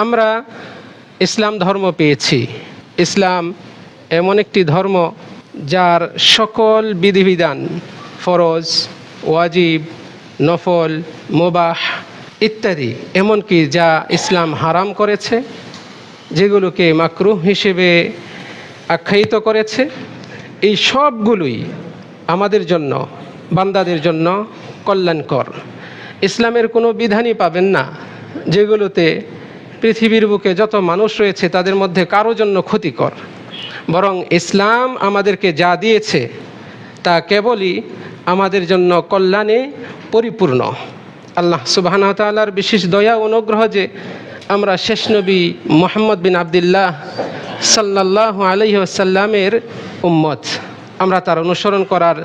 আমরা ইসলাম ধর্ম পেয়েছি। ইসলাম এমন একটি ধর্ম যার সকল বিধিবিধান, ফরজ, ওয়াজিব, নফল, মোবাহ ইত্যাদি, এমনকি যা ইসলাম হারাম করেছে, যেগুলোকে মাকরুহ হিসেবে আখ্যায়িত করেছে, এই সবগুলোই আমাদের জন্য, বান্দাদের জন্য কল্যাণকর। ইসলামের কোনো বিধানই পাবেন না, যেগুলোতে পৃথিবীর বুকে যত মানুষ রয়েছে, তাদের মধ্যে কারও জন্য ক্ষতিকর। বরং ইসলাম আমাদেরকে যা দিয়েছে, তা কেবলই আমাদের জন্য কল্যাণে পরিপূর্ণ। আল্লাহ সুবাহানা তালার বিশেষ দয়া অনুগ্রহ যে আমরা শেষ নবী মোহাম্মদ বিন আবদুল্লাহ সাল্লাহ আলহিসাল্লামের উম্মত। আমরা তার অনুসরণ করার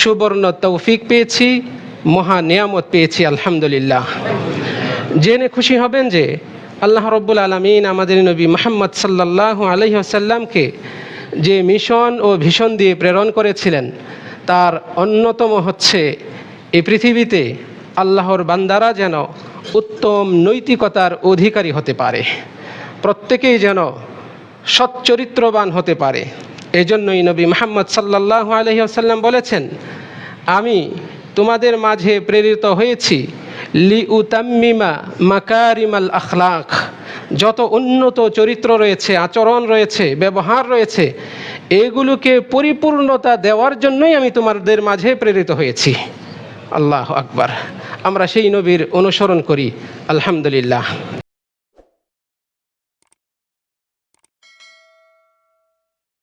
সুবর্ণ তৌফিক পেয়েছি, মহা নিয়ামত পেয়েছি, আলহামদুলিল্লাহ। জেনে খুশি হবেন যে আল্লাহ রব্বুল আলমিন আমাদের নবী মোহাম্মদ সাল্লাহ আলহিহাসাল্লামকে যে মিশন ও ভীষণ দিয়ে প্রেরণ করেছিলেন, তার অন্যতম হচ্ছে এই পৃথিবীতে আল্লাহর বান্দারা যেন উত্তম নৈতিকতার অধিকারী হতে পারে, প্রত্যেকেই যেন সচ্চরিত্রবান হতে পারে। এজন্যই নবী মোহাম্মদ সাল্লাহ আলহিহাসাল্লাম বলেছেন, আমি তোমাদের মাঝে প্রেরিত হয়েছি লি উতাম্মিমা মাকারিমাল আখলাখ যত উন্নত চরিত্র রয়েছে, আচরণ রয়েছে, ব্যবহার রয়েছে, এগুলোকে পরিপূর্ণতা দেওয়ার জন্যই আমি তোমাদের মাঝে প্রেরিত হয়েছি। আল্লাহ আকবার। আমরা সেই নবীর অনুসরণ করি। আলহামদুলিল্লাহ।